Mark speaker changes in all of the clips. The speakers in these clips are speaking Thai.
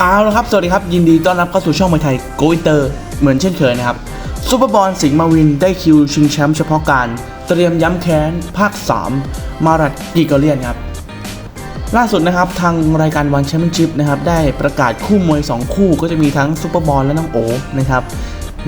Speaker 1: เอาละครับ สวัสดีครับ ยินดีต้อนรับเข้าสู่ช่องมวยไทยโกอินเตอร์เหมือนเช่นเคยนะครับซูเปอร์บอลสิงห์มาวินได้คิวชิงแชมป์เฉพาะการ เตรียมย้ำแค้น ภาค 3 มารัดกิกเลียนครับ ล่าสุดนะครับทางรายการวันแชมเปี้ยนชิพนะครับได้ประกาศคู่มวย 2 คู่ก็จะมีทั้งซูเปอร์บอลและน้องโอนะครับ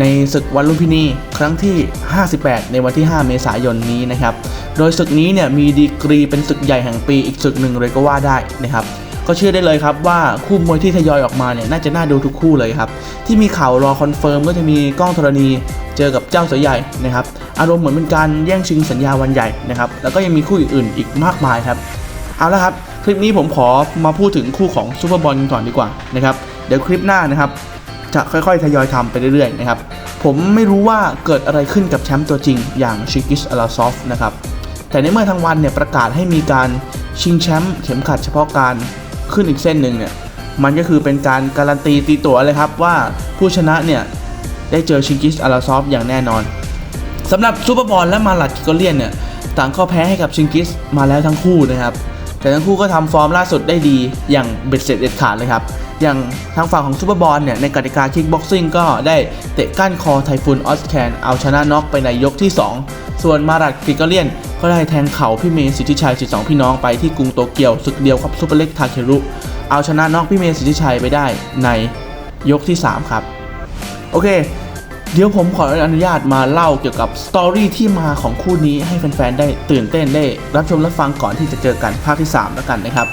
Speaker 1: ในศึกวันลุมพินีครั้งที่ 58 ในวันที่ 5 เมษายนนี้นะครับ โดยศึกนี้เนี่ยมีดีกรีเป็นศึกใหญ่แห่งปีอีกศึกหนึ่งเลยก็ว่าได้นะครับ ก็เชื่อได้เลยครับว่าคู่มวยที่ทยอยออกมาเนี่ยน่าจะน่าดูทุกคู่เลยครับ ที่มีข่าวรอคอนเฟิร์มก็จะมีกล้องธรณีเจอกับเจ้าเสือใหญ่นะครับ อารมณ์เหมือนเป็นการแย่งชิงสัญญาวันใหญ่นะครับ แล้วก็ยังมีคู่อื่นอีกมากมายครับ เอาละครับ คลิปนี้ผมขอมาพูดถึงคู่ของซูเปอร์บอลกันก่อนดีกว่านะครับ เดี๋ยวคลิปหน้านะครับจะค่อยๆ ทยอยทำไปเรื่อยๆนะครับ ผมไม่รู้ว่าเกิดอะไรขึ้นกับแชมป์ตัวจริงอย่างชิกิสอาราซอฟนะครับ แต่ในเมื่อทางวันเนี่ยประกาศให้มีการชิงแชมป์เข็มขัดเฉพาะการ ขึ้นอีกเส้นหนึ่งเนี่ยมันก็คือเป็นการการันตีตีตัวเลยครับว่าผู้ชนะเนี่ยได้เจอชิงกิสอาราซอฟอย่างแน่นอนสำหรับซูเปอร์บอลและมาลัดกิโกเลียนเนี่ยต่างก็แพ้ให้กับชิงกิสมาแล้วทั้งคู่นะครับแต่ทั้งคู่ก็ทำฟอร์มล่าสุดได้ดีอย่างเบ็ดเสร็จเด็ดขาดเลยครับอย่างทางฝั่งของซูเปอร์บอลเนี่ยในกติกาคิกบ็อกซิ่งก็ได้เตะก้านคอไทฟุนออสแคนเอาชนะน็อกไปในยกที่ 2 ส่วนมารัดกิโกเลียน ก็ได้แทงเข่าพี่เมย์สิทธิชัย 12 พี่น้องไปที่กรุงโตเกียวศึกเดียวกับซูเปอร์เล็กทาเครุ เอาชนะน็อกพี่เมย์สิทธิชัยไปได้ในยกที่ 3 ครับ โอเค เดี๋ยวผมขออนุญาตมาเล่าเกี่ยวกับสตอรี่ที่มาของคู่นี้ให้แฟนๆ ได้ตื่นเต้นได้ รับชมรับฟังก่อนที่จะเจอกันภาคที่ 3 แล้วกันนะครับ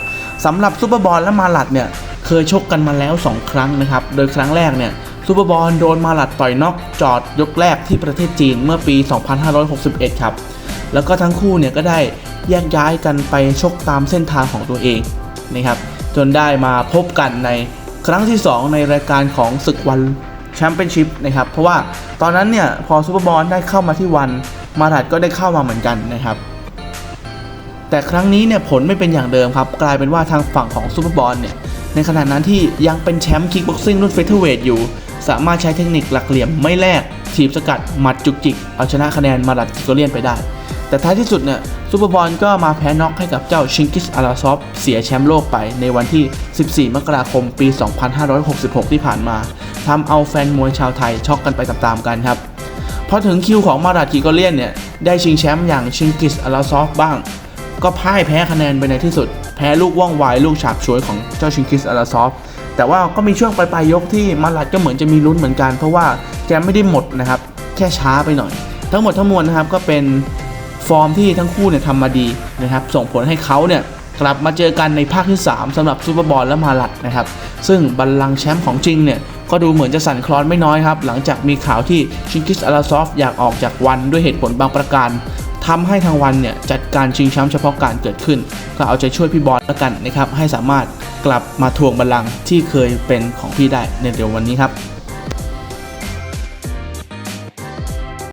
Speaker 1: สำหรับซูเปอร์บอลและมาลัดเนี่ยเคยชกกันมาแล้ว 2 ครั้งนะครับ โดยครั้งแรกเนี่ยซูเปอร์บอลโดนมาลัดต่อยน็อกจอดยกแรกที่ประเทศจีนเมื่อปี 2561 ครับ แล้วก็ทั้งคู่เนี่ยก็ได้แยกย้ายกันไปชกตามเส้นทางของตัวเองนะครับจนได้มาพบกันในครั้งที่ 2 ในรายการของศึกวันแชมเปี้ยนชิพนะครับเพราะว่าตอนนั้นเนี่ยพอซูเปอร์บอลได้เข้ามาที่วันมารัดก็ได้เข้ามาเหมือนกันนะครับแต่ครั้งนี้เนี่ยผลไม่เป็นอย่างเดิมครับกลายเป็นว่าทางฝั่งของซูเปอร์บอลเนี่ยในขณะนั้นที่ยังเป็นแชมป์คิกบ็อกซิ่งรุ่นเฟเธอร์เวทอยู่ สามารถใช้เทคนิคหลักเหลี่ยมไม่แลกถีบสกัดหมัดจุกจิก เอาชนะคะแนนมารัดกิโกเลียนไปได้ แต่ท้ายที่สุดเนี่ยซูเปอร์บอลก็มาแพ้น็อกให้กับเจ้าชิงกิสอาราซอฟเสียแชมป์โลกไปในวันที่ 14 มกราคมปี 2566 ที่ผ่านมาทำเอาแฟนมวยชาวไทยช็อกกันไปตามๆกันครับพอถึงคิวของมาราดกิโกเลียนเนี่ยได้ชิงแชมป์อย่างชิงกิสอาราซอฟบ้าง ก็พ่ายแพ้คะแนนไปในที่สุด แพ้ลูกว่องไวลูกฉาบฉวยของเจ้าชิงกิสอาราซอฟแต่ว่าก็มีช่วงปลายๆยกที่มาลัดก็เหมือนจะมีลุ้นเหมือนกัน เพราะว่าแกไม่ได้หมดนะครับ แค่ช้าไปหน่อย ทั้งหมดทั้งมวลนะครับก็เป็น ฟอร์มที่ทั้งคู่เนี่ยทำมาดีนะครับ ส่งผลให้เขาเนี่ยกลับมาเจอกันในภาคที่ 3สำหรับซูเปอร์บอลและมาลัดนะครับ ซึ่งบัลลังก์แชมป์ของจริงเนี่ย ก็ดูเหมือนจะสั่นคลอนไม่น้อยครับ หลังจากมีข่าวที่ชิงกิสอาราซอฟอยากออกจากวันด้วยเหตุผลบางประการทำให้ทางวันเนี่ย จัดการชิงแชมป์เฉพาะการเกิดขึ้น ก็เอาใจช่วยพี่บอลแล้วกันนะครับ ให้สามารถกลับมาทวงบัลลังก์ที่เคยเป็นของพี่ได้ในเดี๋ยววันนี้ครับ